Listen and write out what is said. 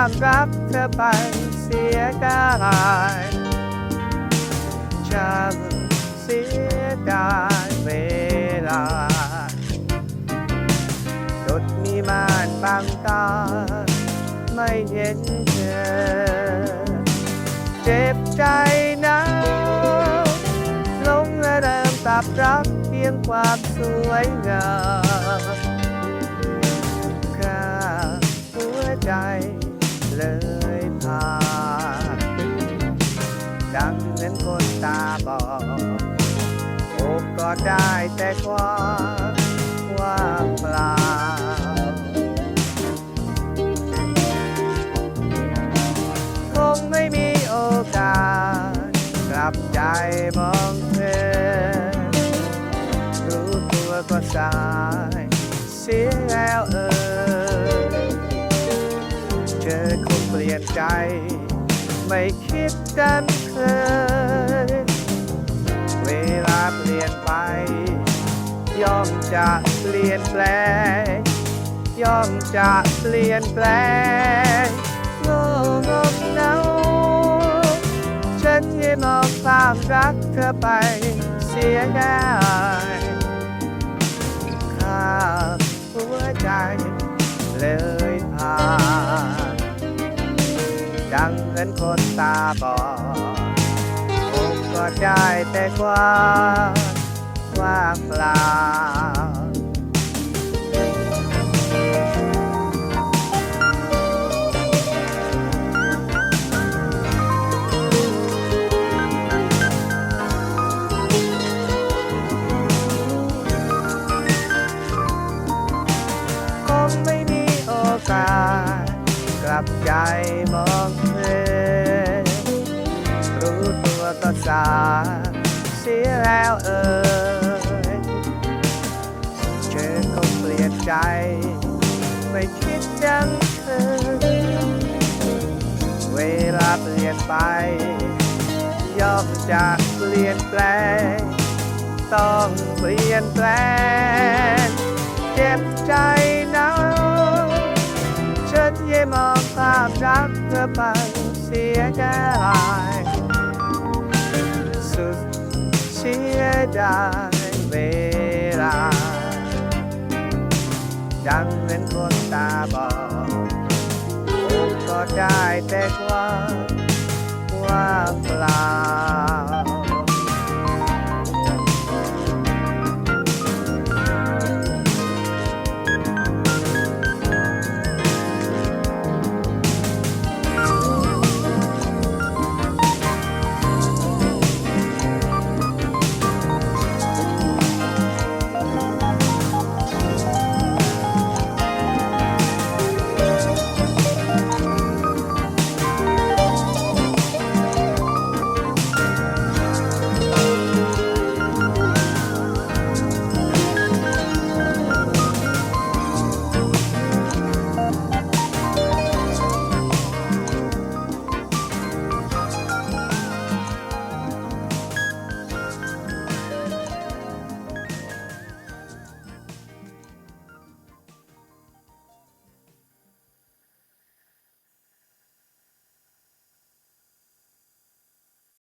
ามรับเธอไปเสียดายฉันเสียดายเวลาจุดมีมานบางตา ไม่เห็นเธอ เจ็บใจนะหลงและเริ่มตับรักเพียงความสวยงาม ได้แต่ความว่างเปล่า คงไม่มีโอกาส กลับใจมองเธอ รู้ตัวก็สาย เสียแล้วเออ เธอคงเปลี่ยนใจ ไม่คิดกันเคย อมจะเปลี่ยนแปลง ย่อมจะเปลี่ยนแปลงโง่งมเงาฉันยังมองความรักเธอไปเสียดายข้าหัวใจเลยผ่านดังเหมือนคนตาบอดผมก็ได้แต่ความ ว่างเปล่าคงไม่มีโอกาส กลับใจมองเธอรู้ตัวก็สาเสียแล้วเอ่ย ใจ ไม่คิดยังเคยเวลาเปลี่ยนไป ย่อมจะเปลี่ยนแปลง ต้องเปลี่ยนแปลง เจ็บใจนะฉันยังมองภาพรักเธอไปเสียดายสุดเสียดาย ได้แต่ความว่างเปล่า